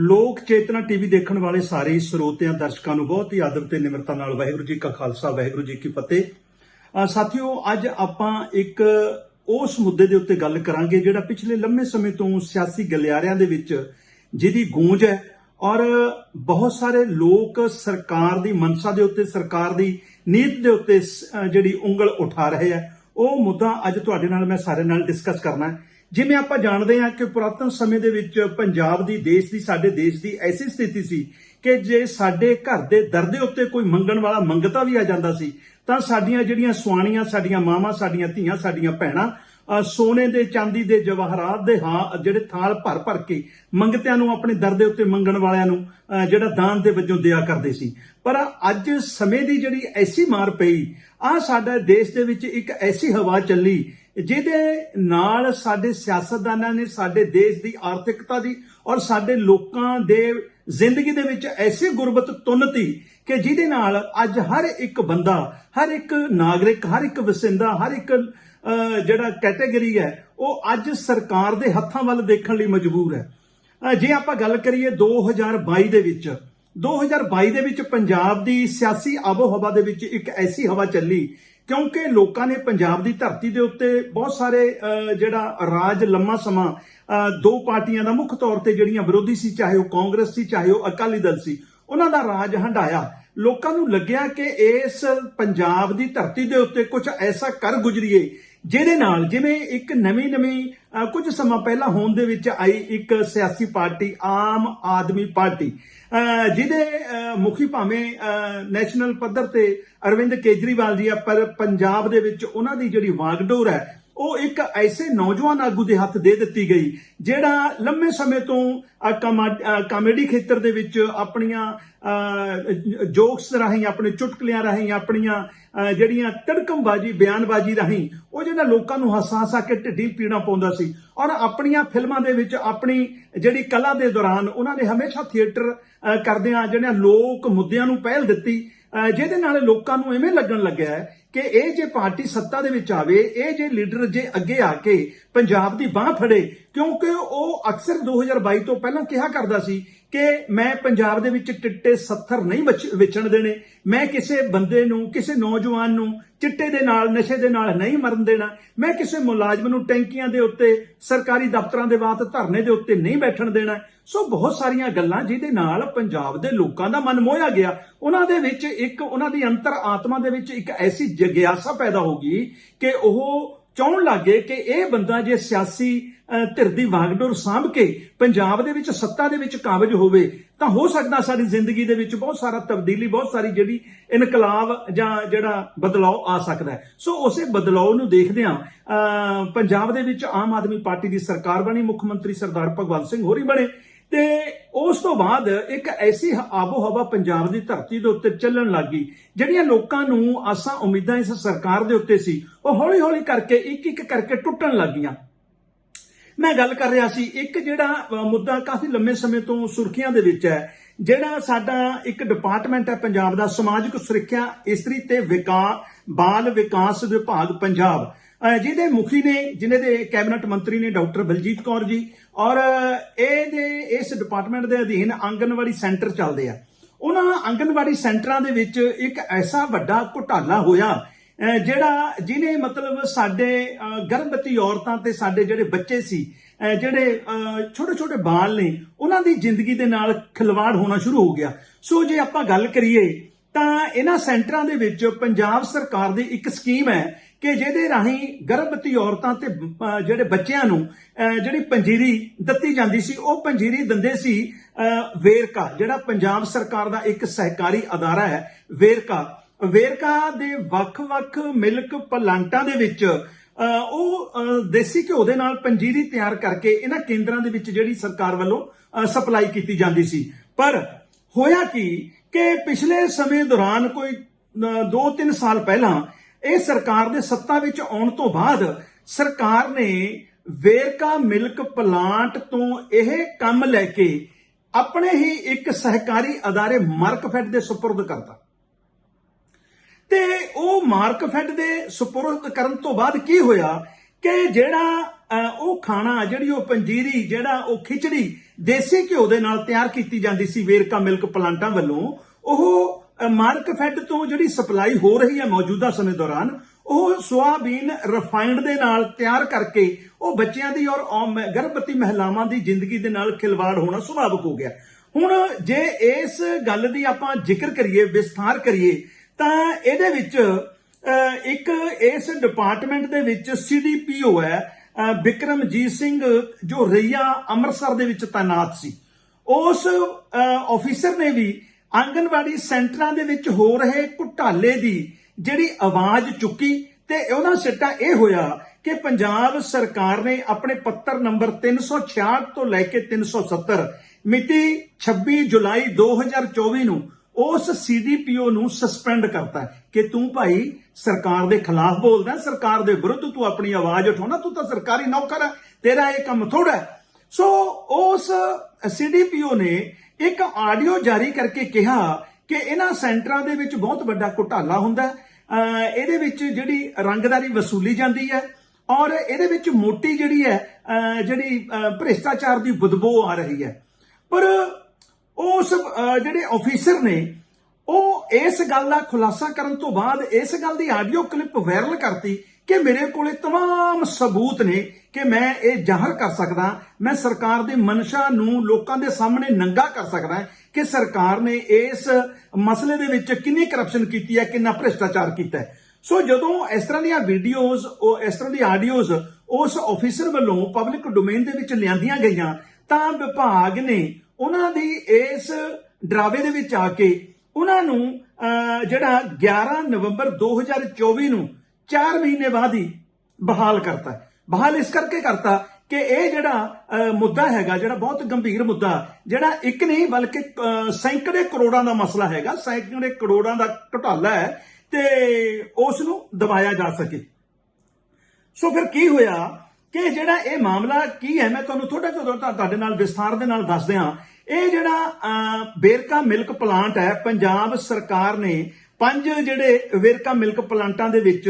ਲੋਕ ਚੇਤਨਾ ਟੀਵੀ ਦੇਖਣ ਵਾਲੇ ਸਾਰੇ ਸਰੋਤਿਆਂ ਦਰਸ਼ਕਾਂ ਨੂੰ ਬਹੁਤ ਹੀ ਆਦਰ ਤੇ ਨਿਮਰਤਾ ਨਾਲ ਵਾਹਿਗੁਰੂ ਜੀ ਕਾ ਖਾਲਸਾ, ਵਾਹਿਗੁਰੂ ਜੀ ਕੀ ਫਤਿਹ। ਸਾਥੀਓ, ਅੱਜ ਆਪਾਂ ਇੱਕ ਉਸ ਮੁੱਦੇ ਦੇ ਉੱਤੇ ਗੱਲ ਕਰਾਂਗੇ ਜਿਹੜਾ ਪਿਛਲੇ ਲੰਮੇ ਸਮੇਂ ਤੋਂ ਸਿਆਸੀ ਗਲਿਆਰਿਆਂ ਦੇ ਵਿੱਚ ਜਿਹਦੀ ਗੂੰਜ ਹੈ ਔਰ ਬਹੁਤ ਸਾਰੇ ਲੋਕ ਸਰਕਾਰ ਦੀ ਮਨਸਾ ਦੇ ਉੱਤੇ, ਸਰਕਾਰ ਦੀ ਨੀਤ ਦੇ ਉੱਤੇ ਜਿਹੜੀ ਉਂਗਲ ਉਠਾ ਰਹੇ ਆ। ਉਹ ਮੁੱਦਾ ਅੱਜ ਤੁਹਾਡੇ ਨਾਲ ਮੈਂ ਸਾਰੇ ਨਾਲ ਡਿਸਕਸ ਕਰਨਾ ਹੈ। ਜਿਵੇਂ ਆਪਾਂ ਜਾਣਦੇ ਹਾਂ ਕਿ ਪੁਰਾਤਨ ਸਮੇਂ ਦੇ ਵਿੱਚ ਪੰਜਾਬ ਦੀ ਦੇਸ਼ ਦੀ, ਸਾਡੇ ਦੇਸ਼ ਦੀ ਐਸੀ ਸਥਿਤੀ ਸੀ ਕਿ ਜੇ ਸਾਡੇ ਘਰ ਦੇ ਦਰ ਦੇ ਉੱਤੇ ਕੋਈ ਮੰਗਣ ਵਾਲਾ ਮੰਗਤਾ ਵੀ ਆ ਜਾਂਦਾ ਸੀ, ਤਾਂ ਸਾਡੀਆਂ ਜਿਹੜੀਆਂ ਸੁਆਣੀਆਂ, ਸਾਡੀਆਂ ਮਾਵਾਂ, ਸਾਡੀਆਂ ਧੀਆਂ, ਸਾਡੀਆਂ ਭੈਣਾਂ ਸੋਨੇ ਦੇ, ਚਾਂਦੀ ਦੇ, ਜਵਾਹਰਾਤ ਦੇ ਹਾਂ, ਜਿਹੜੇ ਥਾਲ ਭਰ ਭਰ ਕੇ ਮੰਗਤਿਆਂ ਨੂੰ, ਆਪਣੇ ਦਰ ਦੇ ਉੱਤੇ ਮੰਗਣ ਵਾਲਿਆਂ ਨੂੰ ਜਿਹੜਾ ਦਾਨ ਦੇ ਵਜੋਂ ਦਿਆ ਕਰਦੇ ਸੀ। ਪਰ ਅੱਜ ਸਮੇਂ ਦੀ ਜਿਹੜੀ ਐਸੀ ਮਾਰ ਪਈ ਆ ਸਾਡਾ ਦੇਸ਼ ਦੇ ਵਿੱਚ ਇੱਕ ਐਸੀ ਹਵਾ ਚੱਲੀ ਜਿਹਦੇ ਨਾਲ ਸਾਡੇ ਸਿਆਸਤਦਾਨਾਂ ਨੇ, ਸਾਡੇ ਦੇਸ਼ ਦੀ ਆਰਥਿਕਤਾ ਦੀ ਔਰ ਸਾਡੇ ਲੋਕਾਂ ਦੇ ਜ਼ਿੰਦਗੀ ਦੇ ਵਿੱਚ ਐਸੀ ਗੁਰਬਤ ਤੁੰਨਤੀ ਕਿ ਜਿਹਦੇ ਨਾਲ ਅੱਜ ਹਰ ਇੱਕ ਬੰਦਾ, ਹਰ ਇੱਕ ਨਾਗਰਿਕ, ਹਰ ਇੱਕ ਵਸਿੰਦਾ, ਹਰ ਇੱਕ ਜਿਹੜਾ ਕੈਟਾਗਰੀ ਹੈ, ਉਹ ਅੱਜ ਸਰਕਾਰ ਦੇ ਹੱਥਾਂ ਵੱਲ ਦੇਖਣ ਲਈ ਮਜਬੂਰ ਹੈ। ਜੇ ਆਪਾਂ ਗੱਲ ਕਰੀਏ 2022 ਦੇ ਵਿੱਚ 2022 ਦੇ ਵਿੱਚ ਪੰਜਾਬ ਦੀ ਸਿਆਸੀ ਆਬੋ ਹਵਾ ਦੇ ਵਿੱਚ ਇੱਕ ਐਸੀ ਹਵਾ ਚੱਲੀ ਕਿਉਂਕਿ ਲੋਕਾਂ ਨੇ ਪੰਜਾਬ ਦੀ ਧਰਤੀ ਦੇ ਉੱਤੇ ਬਹੁਤ ਸਾਰੇ ਜਿਹੜਾ ਰਾਜ ਲੰਮਾ ਸਮਾਂ ਦੋ ਪਾਰਟੀਆਂ ਦਾ ਮੁੱਖ ਤੌਰ ਤੇ ਜਿਹੜੀਆਂ ਵਿਰੋਧੀ ਸੀ, ਚਾਹੇ ਉਹ ਕਾਂਗਰਸ ਸੀ, ਚਾਹੇ ਉਹ ਅਕਾਲੀ ਦਲ ਸੀ, ਉਹਨਾਂ ਦਾ ਰਾਜ ਹੰਡਾਇਆ ਲੋਕਾਂ ਨੂੰ ਲੱਗਿਆ ਕਿ ਇਸ ਪੰਜਾਬ ਦੀ ਧਰਤੀ ਦੇ ਉੱਤੇ ਕੁਝ ਐਸਾ ਕਰ ਗੁਜਰੀਏ ਜਿਹਦੇ ਨਾਲ ਜਿਵੇਂ ਇੱਕ ਨਵੀਂ ਨਵੀਂ ਕੁਝ ਸਮਾਂ ਪਹਿਲਾਂ ਹੋਂਦ ਦੇ ਵਿੱਚ ਆਈ ਇੱਕ ਸਿਆਸੀ ਪਾਰਟੀ, ਆਮ ਆਦਮੀ ਪਾਰਟੀ ਜਿਹਦੇ ਮੁਖੀ ਭਾਵੇਂ ਨੈਸ਼ਨਲ ਪੱਧਰ ਤੇ ਅਰਵਿੰਦ ਕੇਜਰੀਵਾਲ ਜੀ ਆ, ਪਰ ਪੰਜਾਬ ਦੇ ਵਿੱਚ ਉਹਨਾਂ ਦੀ ਜਿਹੜੀ ਵਾਗਡੋਰ ਹੈ ਉਹ ਇੱਕ ਐਸੇ ਨੌਜਵਾਨ ਆਗੂ ਦੇ ਹੱਥ ਦੇ ਦਿੱਤੀ ਗਈ, ਜਿਹੜਾ ਲੰਮੇ ਸਮੇਂ ਤੋਂ ਕਮਾ- ਕਾਮੇਡੀ ਖੇਤਰ ਦੇ ਵਿੱਚ ਆਪਣੀਆਂ ਜੋਕਸ ਰਾਹੀਂ, ਆਪਣੇ ਚੁਟਕਲਿਆਂ ਰਾਹੀਂ, ਆਪਣੀਆਂ ਜਿਹੜੀਆਂ ਤੜਕਮਬਾਜੀ, ਬਿਆਨਬਾਜੀ ਰਾਹੀਂ, ਉਹ ਜਿਹੜਾ ਲੋਕਾਂ ਨੂੰ ਹਸਾ ਹਸਾ ਕੇ ਢਿੱਡੀ ਪੀੜਾ ਪਾਉਂਦਾ ਸੀ। ਔਰ ਆਪਣੀਆਂ ਫਿਲਮਾਂ ਦੇ ਵਿੱਚ ਆਪਣੀ ਜਿਹੜੀ ਕਲਾ ਦੇ ਦੌਰਾਨ ਉਹਨਾਂ ਨੇ ਹਮੇਸ਼ਾ ਥੀਏਟਰ ਕਰਦਿਆਂ ਜਿਹੜਿਆਂ ਲੋਕ ਮੁੱਦਿਆਂ ਨੂੰ ਪਹਿਲ ਦਿੱਤੀ ਜਿਹਦੇ ਨਾਲ ਲੋਕਾਂ ਨੂੰ ਐਵੇਂ ਲੱਗਣ ਲੱਗਿਆ ਹੈ ਕਿ ਇਹ ਜੇ ਪਾਰਟੀ ਸੱਤਾ ਦੇ ਵਿੱਚ ਆਵੇ, ਇਹ ਜੇ ਲੀਡਰ ਜੇ ਅੱਗੇ ਆ ਕੇ ਪੰਜਾਬ ਦੀ ਬਾਹ ਫੜੇ, ਕਿਉਂਕਿ ਉਹ ਅਕਸਰ 2022 ਤੋਂ ਪਹਿਲਾਂ ਕਿਹਾ ਕਰਦਾ ਸੀ ਕਿ ਮੈਂ ਪੰਜਾਬ ਦੇ ਵਿੱਚ ਚਿੱਟੇ 70 ਨਹੀਂ ਵਿਚ- ਵਿਛਣ ਦੇਣੇ। ਮੈਂ ਕਿਸੇ ਬੰਦੇ ਨੂੰ, ਕਿਸੇ ਨੌਜਵਾਨ ਨੂੰ ਚਿੱਟੇ ਦੇ ਨਾਲ, ਨਸ਼ੇ ਦੇ ਨਾਲ ਨਹੀਂ ਮਰਨ ਦੇਣਾ। ਮੈਂ ਕਿਸੇ ਮੁਲਾਜ਼ਮ ਨੂੰ ਟੈਂਕੀਆਂ ਦੇ ਉੱਤੇ, ਸਰਕਾਰੀ ਦਫ਼ਤਰਾਂ ਦੇ ਬਾਅਦ ਧਰਨੇ ਦੇ ਉੱਤੇ ਨਹੀਂ ਬੈਠਣ ਦੇਣਾ। ਸੋ ਬਹੁਤ ਸਾਰੀਆਂ ਗੱਲਾਂ ਜਿਹਦੇ ਨਾਲ ਪੰਜਾਬ ਦੇ ਲੋਕਾਂ ਦਾ ਮਨ ਮੋਹਿਆ ਗਿਆ। ਉਹਨਾਂ ਦੇ ਵਿੱਚ ਇੱਕ, ਉਹਨਾਂ ਦੀ ਅੰਤਰ ਆਤਮਾ ਦੇ ਵਿੱਚ ਇੱਕ ਐਸੀ ਜਿਗਿਆਸਾ ਪੈਦਾ ਹੋ ਗਈ ਕਿ ਉਹ ਚਾਹਣ ਲੱਗੇ ਕਿ ਇਹ ਬੰਦਾ ਜੇ ਸਿਆਸੀ ਧਿਰ ਦੀ ਵਾਗਡੋਰ ਸਾਂਭ ਕੇ ਪੰਜਾਬ ਦੇ ਵਿੱਚ ਸੱਤਾ ਦੇ ਵਿੱਚ ਕਾਬਜ ਹੋਵੇ ਤਾਂ ਹੋ ਸਕਦਾ ਸਾਡੀ ਜ਼ਿੰਦਗੀ ਦੇ ਵਿੱਚ ਬਹੁਤ ਸਾਰਾ ਤਬਦੀਲੀ ਬਹੁਤ ਸਾਰੀ ਜਿਹੜੀ ਇਨਕਲਾਬ ਜਾਂ ਜਿਹੜਾ ਬਦਲਾਅ ਆ ਸਕਦਾ ਹੈ। ਸੋ ਉਸੇ ਬਦਲਾਅ ਨੂੰ ਦੇਖਦਿਆਂ ਅਹ, ਪੰਜਾਬ ਦੇ ਵਿੱਚ ਆਮ ਆਦਮੀ ਪਾਰਟੀ ਦੀ ਸਰਕਾਰ ਬਣੀ ਮੁੱਖ ਮੰਤਰੀ ਸਰਦਾਰ ਭਗਵੰਤ ਸਿੰਘ ਹੋਰੀ ਬਣੇ। ਤੇ ਉਸ ਤੋਂ ਬਾਅਦ ਇੱਕ ਐਸੀ ਆਬੋ ਹਵਾ ਪੰਜਾਬ ਦੀ ਧਰਤੀ ਦੇ ਉੱਤੇ ਚੱਲਣ ਲੱਗੀ ਜਿਹੜੀਆਂ ਲੋਕਾਂ ਨੂੰ ਆਸਾਂ ਉਮੀਦਾਂ ਇਸ ਸਰਕਾਰ ਦੇ ਉੱਤੇ ਸੀ, ਉਹ ਹੌਲੀ-ਹੌਲੀ ਕਰਕੇ ਇੱਕ ਇੱਕ ਕਰਕੇ ਟੁੱਟਣ ਲੱਗੀਆਂ ਮੈਂ ਗੱਲ ਕਰ ਰਿਹਾ ਸੀ, ਇੱਕ ਜਿਹੜਾ ਮੁੱਦਾ ਕਾਫੀ ਲੰਮੇ ਸਮੇਂ ਤੋਂ ਸੁਰਖੀਆਂ ਦੇ ਵਿੱਚ ਹੈ, ਜਿਹੜਾ ਸਾਡਾ ਇੱਕ ਡਿਪਾਰਟਮੈਂਟ ਹੈ ਪੰਜਾਬ ਦਾ, ਸਮਾਜਿਕ ਸੁਰੱਖਿਆ, ਇਸਤਰੀ ਤੇ ਵਿਕਾਸ ਬਾਲ ਵਿਕਾਸ ਵਿਭਾਗ ਪੰਜਾਬ। ਜਿਹਦੇ ਮੁਖੀ ਨੇ ਜਿਨ੍ਹਾਂ ਦੇ ਕੈਬਨਿਟ ਮੰਤਰੀ ਨੇ ਡਾਕਟਰ ਬਲਜੀਤ ਕੌਰ ਜੀ ਔਰ ਇਹਦੇ, ਇਸ ਡਿਪਾਰਟਮੈਂਟ ਦੇ ਅਧੀਨ ਆਂਗਨਵਾੜੀ ਸੈਂਟਰ ਚੱਲਦੇ ਆ। ਉਹਨਾਂ ਆਂਗਨਵਾੜੀ ਸੈਂਟਰਾਂ ਦੇ ਵਿੱਚ ਇੱਕ ਐਸਾ ਵੱਡਾ ਘੁਟਾਲਾ ਹੋਇਆ ਜਿਹੜਾ ਜਿਹਨੇ ਮਤਲਬ ਸਾਡੇ ਗਰਭਵਤੀ ਔਰਤਾਂ ਤੇ ਸਾਡੇ ਜਿਹੜੇ ਬੱਚੇ ਸੀ ਜਿਹੜੇ ਛੋਟੇ ਛੋਟੇ ਬਾਲ ਨੇ, ਉਹਨਾਂ ਦੀ ਜ਼ਿੰਦਗੀ ਦੇ ਨਾਲ ਖਿਲਵਾੜ ਹੋਣਾ ਸ਼ੁਰੂ ਹੋ ਗਿਆ। ਸੋ ਜੇ ਆਪਾਂ ਗੱਲ ਕਰੀਏ, ਤਾਂ ਇਹਨਾਂ ਸੈਂਟਰਾਂ ਦੇ ਵਿੱਚ ਪੰਜਾਬ ਸਰਕਾਰ ਦੀ ਇੱਕ ਸਕੀਮ ਹੈ ਕਿ ਜਿਹਦੇ ਰਾਹੀਂ ਗਰਭਵਤੀ ਔਰਤਾਂ ਤੇ ਜਿਹੜੇ ਬੱਚਿਆਂ ਨੂੰ ਜਿਹੜੀ ਪੰਜੀਰੀ ਦਿੱਤੀ ਜਾਂਦੀ ਸੀ, ਉਹ ਪੰਜੀਰੀ ਦਿੰਦੇ ਸੀ ਵੇਰਕਾ, ਜਿਹੜਾ ਪੰਜਾਬ ਸਰਕਾਰ ਦਾ ਇੱਕ ਸਹਿਕਾਰੀ ਅਦਾਰਾ ਹੈ, ਵੇਰਕਾ। ਵੇਰਕਾ ਦੇ ਵੱਖ-ਵੱਖ ਮਿਲਕ ਪਲਾਂਟਾਂ ਦੇ ਵਿੱਚ ਉਹ ਦੇਸੀ ਘਿਓ ਦੇ ਨਾਲ ਪੰਜੀਰੀ ਤਿਆਰ ਕਰਕੇ ਇਹਨਾਂ ਕੇਂਦਰਾਂ ਦੇ ਵਿੱਚ ਜਿਹੜੀ ਸਰਕਾਰ ਵੱਲੋਂ ਸਪਲਾਈ ਕੀਤੀ ਜਾਂਦੀ ਸੀ। ਪਰ ਹੋਇਆ ਕੀ ਕਿ ਪਿਛਲੇ ਸਮੇਂ ਦੌਰਾਨ ਕੋਈ 2-3 ਸਾਲ ਪਹਿਲਾਂ ਇਹ ਸਰਕਾਰ ਦੇ ਸੱਤਾ ਵਿੱਚ ਆਉਣ ਤੋਂ ਬਾਅਦ ਸਰਕਾਰ ਨੇ ਵੇਰਕਾ ਮਿਲਕ ਪਲਾਂਟ ਤੋਂ ਇਹ ਕੰਮ ਲੈ ਕੇ ਆਪਣੇ ਹੀ ਇੱਕ ਸਹਿਕਾਰੀ ਅਦਾਰੇ ਮਾਰਕਫੈਡ ਦੇ ਸੁਪਰਦ ਕਰਤਾ। ਤੇ ਉਹ ਮਾਰਕਫੈਡ ਦੇ ਸਪੁਰਦ ਕਰਨ ਤੋਂ ਬਾਅਦ ਕੀ ਹੋਇਆ ਕਿ ਜਿਹੜਾ ਉਹ ਖਾਣਾ, ਜਿਹੜੀ ਉਹ ਪੰਜੀਰੀ, ਜਿਹੜਾ ਉਹ ਖਿਚੜੀ ਦੇਸੀ ਘਿਓ ਦੇ ਨਾਲ ਤਿਆਰ ਕੀਤੀ ਜਾਂਦੀ ਸੀ ਵੇਰਕਾ ਮਿਲਕ ਪਲਾਂਟਾਂ ਵੱਲੋਂ, ਉਹ ਮਾਰਕ ਫੈਡ ਤੋਂ ਜਿਹੜੀ ਸਪਲਾਈ ਹੋ ਰਹੀ ਹੈ ਮੌਜੂਦਾ ਸਮੇਂ ਦੌਰਾਨ ਉਹ ਸੋਆਬੀਨ ਰਿਫਾਈਨਡ ਦੇ ਨਾਲ ਤਿਆਰ ਕਰਕੇ ਉਹ ਬੱਚਿਆਂ ਦੀ ਔਰ ਗਰਭਵਤੀ ਮਹਿਲਾਵਾਂ ਦੀ ਜ਼ਿੰਦਗੀ ਦੇ ਨਾਲ ਖਿਲਵਾੜ ਹੋਣਾ ਸੁਭਾਵਿਕ ਹੋ ਗਿਆ। ਹੁਣ ਜੇ ਇਸ ਗੱਲ ਦੀ ਆਪਾਂ ਜ਼ਿਕਰ ਕਰੀਏ ਵਿਸਥਾਰ ਕਰੀਏ ਤਾਂ ਇਹਦੇ ਵਿੱਚ ਇੱਕ ਇਸ ਡਿਪਾਰਟਮੈਂਟ ਦੇ ਵਿੱਚ ਸੀਡੀਪੀਓ ਹੈ ਅ, ਬਿਕਰਮਜੀਤ ਸਿੰਘ ਜੋ ਰਈਆ ਅੰਮ੍ਰਿਤਸਰ ਦੇ ਵਿੱਚ ਤਾਇਨਾਤ ਸੀ। ਉਸ ਆਫੀਸਰ ਨੇ ਵੀ ਆਂਗਨਵਾੜੀ ਸੈਂਟਰਾਂ ਦੇ ਵਿੱਚ ਹੋ ਰਹੇ ਘੁਟਾਲੇ ਦੀ ਜਿਹੜੀ ਆਵਾਜ਼ ਚੁੱਕੀ ਤੇ ਉਹਨਾਂ ਸਿੱਟਾ ਇਹ ਹੋਇਆ ਕਿ ਪੰਜਾਬ ਸਰਕਾਰ ਨੇ ਆਪਣੇ ਪੱਤਰ ਨੰਬਰ 366 ਤੋਂ ਲੈ ਕੇ 370 ਮਿਤੀ 26 ਜੁਲਾਈ 2024 ਨੂੰ ਉਸ ਸੀਡੀਪੀਓ ਨੂੰ ਸਸਪੈਂਡ ਕਰਤਾ ਕਿ ਤੂੰ ਭਾਈ ਸਰਕਾਰ ਦੇ ਖਿਲਾਫ ਬੋਲਦਾ, ਸਰਕਾਰ ਦੇ ਵਿਰੁੱਧ ਤੂੰ ਆਪਣੀ ਆਵਾਜ਼ ਉਠਾਉਣਾ, ਤੂੰ ਤਾਂ ਸਰਕਾਰੀ ਨੌਕਰ ਹੈ, ਤੇਰਾ ਇਹ ਕੰਮ ਥੋੜਾ ਸੋ ਉਸ ਸੀਡੀਪੀਓ ਨੇ ਇੱਕ ਆਡੀਓ ਜਾਰੀ ਕਰਕੇ ਕਿਹਾ ਕਿ ਇਹਨਾਂ ਸੈਂਟਰਾਂ ਦੇ ਵਿੱਚ ਬਹੁਤ ਵੱਡਾ ਘੁਟਾਲਾ ਹੁੰਦਾ ਇਹਦੇ ਵਿੱਚ ਜਿਹੜੀ ਰੰਗਦਾਰੀ ਵਸੂਲੀ ਜਾਂਦੀ ਹੈ ਔਰ ਇਹਦੇ ਵਿੱਚ ਮੋਟੀ ਜਿਹੜੀ ਹੈ ਜਿਹੜੀ ਭ੍ਰਿਸ਼ਟਾਚਾਰ ਦੀ ਬਦਬੂ ਆ ਰਹੀ ਹੈ। ਪਰ ਉਸ ਜਿਹੜੇ ਆਫੀਸਰ ਨੇ, ਉਹ ਇਸ ਗੱਲ ਦਾ ਖੁਲਾਸਾ ਕਰਨ ਤੋਂ ਬਾਅਦ ਇਸ ਗੱਲ ਦੀ ਆਡੀਓ ਕਲਿੱਪ ਵਾਇਰਲ ਕਰਤੀ ਕਿ ਮੇਰੇ ਕੋਲੇ तमाम ਸਬੂਤ ਨੇ ਕਿ ਮੈਂ ਇਹ ਜ਼ਾਹਰ ਕਰ ਸਕਦਾ ਮੈਂ ਸਰਕਾਰ ਦੀ ਮਨਸ਼ਾ ਨੂੰ ਲੋਕਾਂ ਦੇ ਸਾਹਮਣੇ ਨੰਗਾ ਕਰ ਸਕਦਾ ਕਿ ਸਰਕਾਰ ਨੇ ਇਸ ਮਸਲੇ ਦੇ ਵਿੱਚ ਕਿੰਨੀ ਕਰਪਸ਼ਨ ਕੀਤੀ ਹੈ ਕਿੰਨਾ ਭ੍ਰਿਸ਼ਟਾਚਾਰ ਕੀਤਾ ਹੈ ਸੋ ਜਦੋਂ ਇਸ ਤਰ੍ਹਾਂ ਦੀਆਂ ਵੀਡੀਓਜ਼ ਉਹ ਇਸ ਤਰ੍ਹਾਂ ਦੀ ਆਡੀਓਜ਼ ਉਸ ਆਫੀਸਰ ਵੱਲੋਂ ਪਬਲਿਕ ਡੋਮੇਨ ਦੇ ਵਿੱਚ ਲਿਆਂਦੀਆਂ ਗਈਆਂ ਤਾਂ ਵਿਭਾਗ ਨੇ ਉਹਨਾਂ ਦੀ ਇਸ ਡਰਾਵੇ ਦੇ ਵਿੱਚ ਆ ਕੇ ਉਹਨਾਂ ਨੂੰ ਅਹ, ਜਿਹੜਾ 11 ਨਵੰਬਰ 2024 ਨੂੰ 4 ਮਹੀਨੇ ਬਾਅਦ ਹੀ ਬਹਾਲ ਕਰਤਾ ਬਹਾਲ ਇਸ ਕਰਕੇ ਕਰਤਾ ਕਿ ਇਹ ਜਿਹੜਾ ਮੁੱਦਾ ਹੈਗਾ ਜਿਹੜਾ ਬਹੁਤ ਗੰਭੀਰ ਮੁੱਦਾ ਜਿਹੜਾ ਇੱਕ ਨਹੀਂ ਬਲਕਿ ਸੈਂਕੜੇ ਕਰੋੜਾਂ ਦਾ ਮਸਲਾ ਹੈਗਾ ਸੈਂਕੜੇ ਕਰੋੜਾਂ ਦਾ ਘੁਟਾਲਾ ਹੈ ਤੇ ਉਸ ਨੂੰ ਦਬਾਇਆ ਜਾ ਸਕੇ। ਸੋ ਫਿਰ ਕੀ ਹੋਇਆ ਕਿ ਜਿਹੜਾ ਇਹ ਮਾਮਲਾ ਕੀ ਹੈ ਮੈਂ ਤੁਹਾਨੂੰ ਥੋੜਾ ਜਿਹਾ ਤੁਹਾਡੇ ਨਾਲ ਵਿਸਥਾਰ ਦੇ ਨਾਲ ਦੱਸ ਦਿਆਂ। ਇਹ ਜਿਹੜਾ ਅਹ, ਵੇਰਕਾ ਮਿਲਕ ਪਲਾਂਟ ਹੈ ਪੰਜਾਬ ਸਰਕਾਰ ਨੇ ਪੰਜ ਜਿਹੜੇ ਵੇਰਕਾ ਮਿਲਕ ਪਲਾਂਟਾਂ ਦੇ ਵਿੱਚ,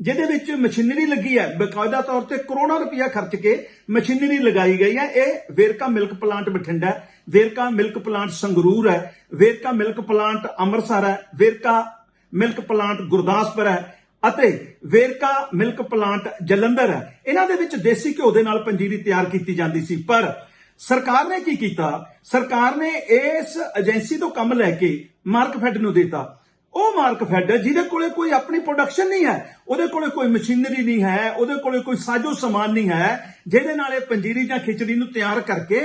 ਜਿਹਦੇ ਵਿੱਚ ਮਸ਼ੀਨਰੀ ਲੱਗੀ ਹੈ, ਬਕਾਇਦਾ ਤੌਰ ਤੇ ਕਰੋੜਾਂ ਰੁਪਇਆ ਖਰਚ ਕੇ ਮਸ਼ੀਨਰੀ ਲਗਾਈ ਗਈ ਹੈ। ਇਹ Verka milk plant Bathinda Verka milk plant Sangrur ਹੈ ਵੇਰਕਾ ਮਿਲਕ ਪਲਾਂਟ ਅੰਮ੍ਰਿਤਸਰ ਹੈ ਵੇਰਕਾ ਮਿਲਕ ਪਲਾਂਟ ਗੁਰਦਾਸਪੁਰ ਹੈ ਅਤੇ ਵੇਰਕਾ ਮਿਲਕ ਪਲਾਂਟ ਜਲੰਧਰ ਹੈ। ਇਹਨਾਂ ਦੇ ਵਿੱਚ ਦੇਸੀ ਘਿਓ ਦੇ ਨਾਲ ਪੰਜੀਰੀ ਤਿਆਰ ਕੀਤੀ ਜਾਂਦੀ ਸੀ, ਪਰ ਸਰਕਾਰ ਨੇ ਕੀ ਕੀਤਾ? ਸਰਕਾਰ ਨੇ ਇਸ ਏਜੰਸੀ ਤੋਂ ਕੰਮ ਲੈ ਕੇ ਮਾਰਕਫੈਡ ਨੂੰ ਦਿੱਤਾ। ਉਹ ਮਾਰਕਫੈਡ ਜਿਹਦੇ ਕੋਲੇ ਕੋਈ ਆਪਣੀ ਪ੍ਰੋਡਕਸ਼ਨ ਨਹੀਂ ਹੈ, ਉਹਦੇ ਕੋਲੇ ਕੋਈ ਮਸ਼ੀਨਰੀ ਨਹੀਂ ਹੈ, ਉਹਦੇ ਕੋਲੇ ਕੋਈ ਸਾਜੋ ਸਮਾਨ ਨਹੀਂ ਹੈ, ਜਿਹਦੇ ਨਾਲ ਇਹ ਪੰਜੀਰੀ ਜਾਂ ਖਿਚੜੀ ਨੂੰ ਤਿਆਰ ਕਰਕੇ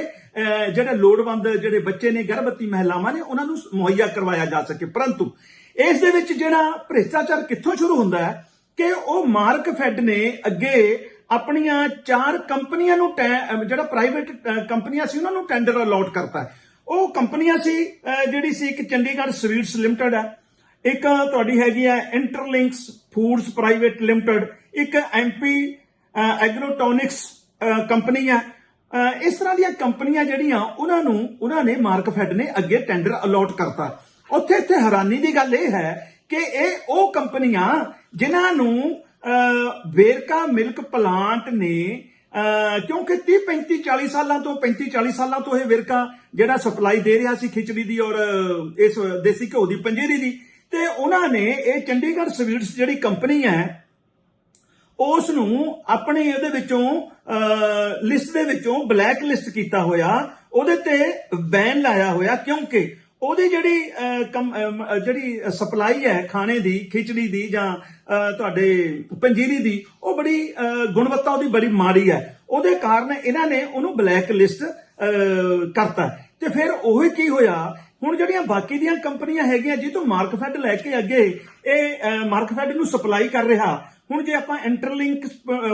ਜਿਹੜੇ ਲੋੜਵੰਦ, ਜਿਹੜੇ ਬੱਚੇ ਨੇ, ਗਰਭਵਤੀ ਮਹਿਲਾਵਾਂ ਨੇ, ਉਹਨਾਂ ਨੂੰ ਮੁਹੱਈਆ ਕਰਵਾਇਆ ਜਾ ਸਕੇ। ਪਰੰਤੂ ਇਸ ਦੇ ਵਿੱਚ ਜਿਹੜਾ ਭ੍ਰਿਸ਼ਟਾਚਾਰ ਕਿੱਥੋਂ ਸ਼ੁਰੂ ਹੁੰਦਾ ਹੈ ਕਿ ਉਹ ਮਾਰਕਫੈਡ ਨੇ ਅੱਗੇ ਆਪਣੀਆਂ ਚਾਰ ਕੰਪਨੀਆਂ ਨੂੰ ਟੈ- ਜਿਹੜਾ ਪ੍ਰਾਈਵੇਟ ਕੰਪਨੀਆਂ ਸੀ, ਉਹਨਾਂ ਨੂੰ ਟੈਂਡਰ ਅਲਾਟ ਕਰਤਾ ਉਹ ਕੰਪਨੀਆਂ ਸੀ ਜਿਹੜੀ ਸੀ ਇੱਕ ਚੰਡੀਗੜ੍ਹ ਸਵੀਟਸ ਲਿਮਟਿਡ ਹੈ ਇੱਕ ਤੁਹਾਡੀ ਹੈਗੀ ਹੈ ਇੰਟਰਲਿੰਕਸ ਫੂਡਸ ਪ੍ਰਾਈਵੇਟ ਲਿਮਟਿਡ ਇੱਕ ਐਮਪੀ ਐਗਰੋਟੋਨਿਕਸ ਕੰਪਨੀ ਹੈ ਇਸ ਤਰ੍ਹਾਂ ਦੀਆਂ ਕੰਪਨੀਆਂ ਜਿਹੜੀਆਂ, ਉਹਨਾਂ ਨੂੰ, ਉਹਨਾਂ ਨੇ ਮਾਰਕਫੈਡ ਨੇ ਅੱਗੇ ਟੈਂਡਰ ਅਲੋਟ ਕਰਤਾ। ਉੱਥੇ ਇੱਥੇ ਹੈਰਾਨੀ ਦੀ ਗੱਲ ਇਹ ਹੈ ਕਿ ਇਹ ਉਹ ਕੰਪਨੀਆਂ ਜਿਨ੍ਹਾਂ ਨੂੰ ਵੇਰਕਾ ਮਿਲਕ ਪਲਾਂਟ ਨੇ ਕਿਉਂਕਿ 30 35 40 ਸਾਲਾਂ ਤੋਂ 35 40 ਸਾਲਾਂ ਤੋਂ ਇਹ ਵੇਰਕਾ ਜਿਹੜਾ ਸਪਲਾਈ ਦੇ ਰਿਹਾ ਸੀ ਖਿਚੜੀ ਦੀ ਔਰ, ਇਸ ਦੇਸੀ ਘਿਓ ਦੀ, ਪੰਜੀਰੀ ਦੀ ਤੇ ਉਹਨਾਂ ਨੇ ਇਹ ਚੰਡੀਗੜ੍ਹ ਸਵੀਟਸ ਜਿਹੜੀ ਕੰਪਨੀ ਹੈ ਉਸ ਨੂੰ ਆਪਣੇ ਇਹਦੇ ਵਿੱਚੋਂ ਲਿਸਟ ਦੇ ਵਿੱਚੋਂ ਬਲੈਕ ਲਿਸਟ ਕੀਤਾ ਹੋਇਆ। ਉਹਦੇ ਤੇ ਬੈਨ ਲਾਇਆ ਹੋਇਆ ਕਿਉਂਕਿ ਉਹਦੀ ਜਿਹੜੀ ਅਹ, ਜਿਹੜੀ ਸਪਲਾਈ ਹੈ ਖਾਣੇ ਦੀ ਖਿਚੜੀ ਦੀ ਜਾਂ ਤੁਹਾਡੇ ਪੰਜੀਰੀ ਦੀ ਉਹ ਬੜੀ ਗੁਣਵੱਤਾ ਉਹਦੀ ਬੜੀ ਮਾੜੀ ਹੈ। ਉਹਦੇ ਕਾਰਨ ਇਹਨਾਂ ਨੇ ਉਹਨੂੰ ਬਲੈਕ ਲਿਸਟ ਕਰਤਾ। ਤੇ ਫਿਰ ਉਹ ਕੀ ਹੋਇਆ ਹੁਣ ਜਿਹੜੀਆਂ ਬਾਕੀ ਦੀਆਂ ਕੰਪਨੀਆਂ ਹੈਗੀਆਂ ਜਿਹ ਤੋਂ ਮਾਰਕਫੈਡ ਲੈ ਕੇ ਅੱਗੇ ਇਹ ਮਾਰਕਫੈਡ ਨੂੰ ਸਪਲਾਈ ਕਰ ਰਿਹਾ ਹੁਣ ਜੇ ਆਪਾਂ ਇੰਟਰਲਿੰਕ